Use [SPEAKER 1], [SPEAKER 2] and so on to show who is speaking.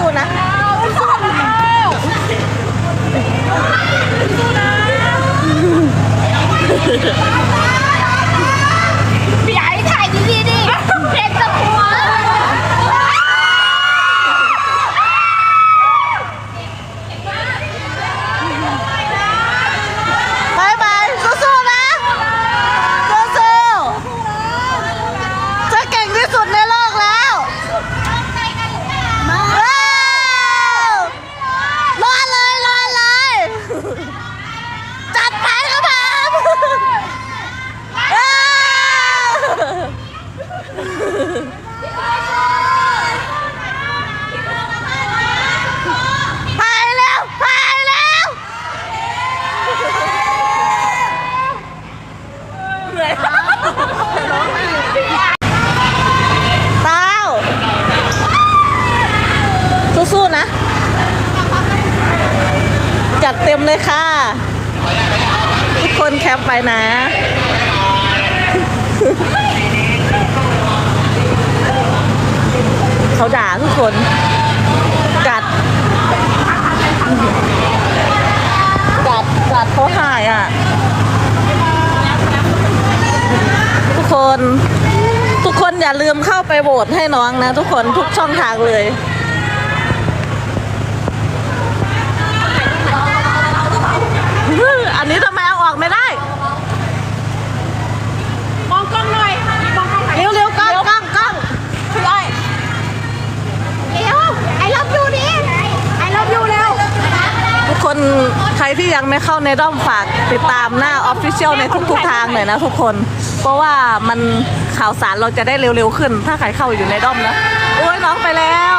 [SPEAKER 1] สู้ๆนะสู้ๆนะ เลยต้าสู้ๆนะ จัดเต็มเลยค่ะ ทุกคนแคปไปนะเขาด่าทุกคน กัด ทุกคนทุกคนอย่าลืมเข้าไปโหวตให้น้องนะ ทุกคนทุกช่องทางเลยอันนี้ทำไมเอาออกไม่ได้
[SPEAKER 2] มองกล้องหน่อยมองกล้องหน่อยเร
[SPEAKER 1] ็วเร็วๆกล้องกล้องกล้องพี่อ้อย
[SPEAKER 2] เร็วไอ้รับยูดิไอ้รับยูเร็ว
[SPEAKER 1] ทุกคนใครที่ยังไม่เข้าในด้อมฝากติดตามหน้าออฟฟิเชียลในทุกๆทางหน่อยนะทุกคน เพราะว่ามันข่าวสารเราจะได้เร็วๆขึ้น ถ้าใครเข้าอยู่ในด้อมนะโอ้ยน้องไปแล้ว